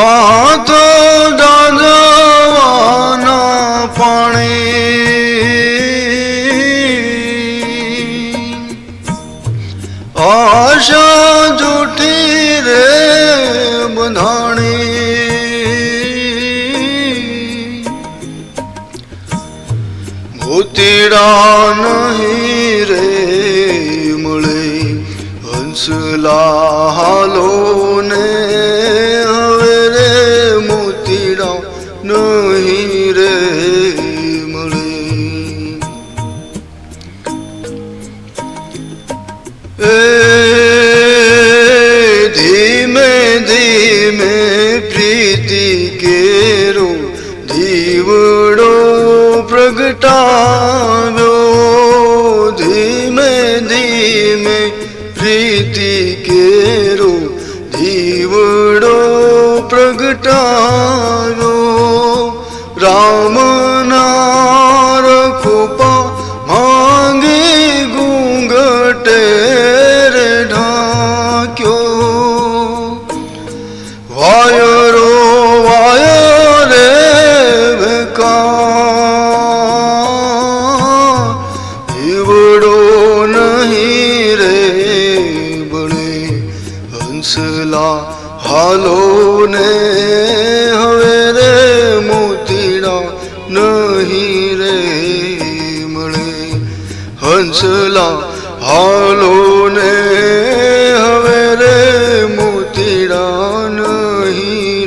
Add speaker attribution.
Speaker 1: હાથો દાદવાના પાણી આશા જૂઠી રે બંધાણી. મોતીડા નહીં રે મળે હંસલા હાલો ને નહીં રે મળે એ ધીમે ધીમે પ્રીતિ કેરો દીવડો પ્રગટાવ્યો ધીમે ધીમે પ્રીતિ કેરો દીવડો પ્રગટાવ્યો રામ નાર કૃપા માંગી ગુંગટે રે ઢાંક્યો. વાયરો વાય રે ભકા દીવડો નહીં રે બળે હંસલા હાલો ને હીરે મળે. હંસલા હાલો ને હવે રે મોતીડા નહીં.